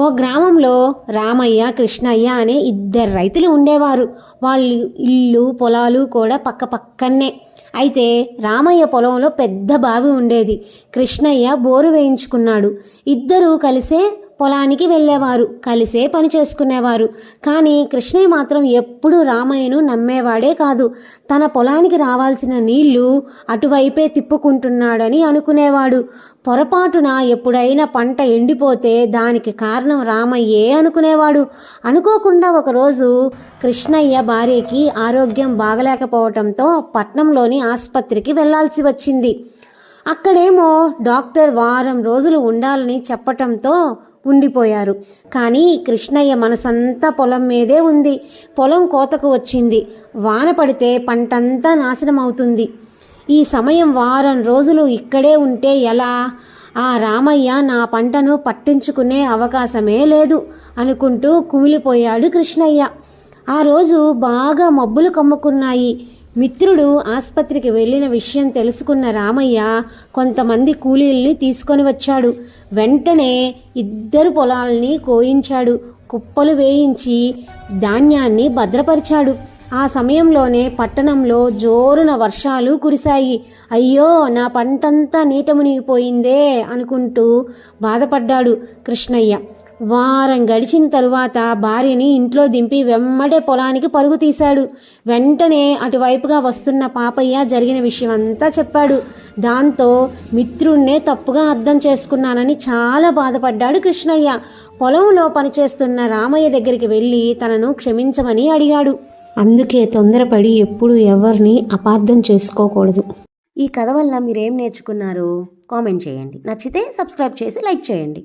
ఓ గ్రామంలో రామయ్య కృష్ణయ్య అనే ఇద్దరు రైతులు ఉండేవారు. వాళ్ళ ఇల్లు పొలాలు కూడా పక్క పక్కనే అయితే రామయ్య పొలంలో పెద్ద బావి ఉండేది. కృష్ణయ్య బోరు వేయించుకున్నాడు. ఇద్దరూ కలిసే పొలానికి వెళ్ళేవారు కలిసే పని చేసుకునేవారు. కానీ కృష్ణయ్య మాత్రం ఎప్పుడూ రామయ్యను నమ్మేవాడే కాదు. తన పొలానికి రావాల్సిన నీళ్ళు అటువైపే తిప్పుకుంటున్నాడని అనుకునేవాడు. పొరపాటున ఎప్పుడైనా పంట ఎండిపోతే దానికి కారణం రామయ్యే అనుకునేవాడు. అనుకోకుండా ఒకరోజు కృష్ణయ్య భార్యకి ఆరోగ్యం బాగలేకపోవటంతో పట్నంలోని ఆసుపత్రికి వెళ్ళాల్సి వచ్చింది. అక్కడేమో డాక్టర్ వారం రోజులు ఉండాలని చెప్పటంతో ఉండిపోయారు. కానీ కృష్ణయ్య మనసంతా పొలం మీదే ఉంది. పొలం కోతకు వచ్చింది. వాన పడితే పంటంతా నాశనం అవుతుంది ఈ సమయం వారం రోజులు ఇక్కడే ఉంటే ఎలా? ఆ రామయ్య నా పంటను పట్టించుకునే అవకాశమే లేదు అనుకుంటూ కుమిలిపోయాడు కృష్ణయ్య. ఆ రోజు బాగా మబ్బులు కమ్ముకున్నాయి. మిత్రుడు ఆసుపత్రికి వెళ్ళిన విషయం తెలుసుకున్న రామయ్య కొంతమంది కూలీల్ని తీసుకొని వచ్చాడు. వెంటనే ఇద్దరు పొలాల్ని కోయించాడు. కుప్పలు వేయించి ధాన్యాన్ని భద్రపరిచాడు. ఆ సమయంలోనే పట్టణంలో జోరున వర్షాలు కురిశాయి. అయ్యో నా పంటంతా నీట మునిగిపోయిందే అనుకుంటూ బాధపడ్డాడు కృష్ణయ్య. వారం గడిచిన తరువాత భార్యని ఇంట్లో దింపి వెమ్మడే పొలానికి పరుగు తీశాడు. వెంటనే అటువైపుగా వస్తున్న పాపయ్య జరిగిన విషయం అంతా చెప్పాడు. దాంతో మిత్రుణ్ణే తప్పుగా అర్థం చేసుకున్నానని చాలా బాధపడ్డాడు కృష్ణయ్య. పొలంలో పనిచేస్తున్న రామయ్య దగ్గరికి వెళ్ళి తనను క్షమించమని అడిగాడు. అందుకే తొందరపడి ఎప్పుడు ఎవరిని అపార్థం చేసుకోకూడదు. ఈ కథ వల్ల మీరేం నేర్చుకున్నారు? కామెంట్ చేయండి. నచ్చితే సబ్స్క్రైబ్ చేసి లైక్ చేయండి.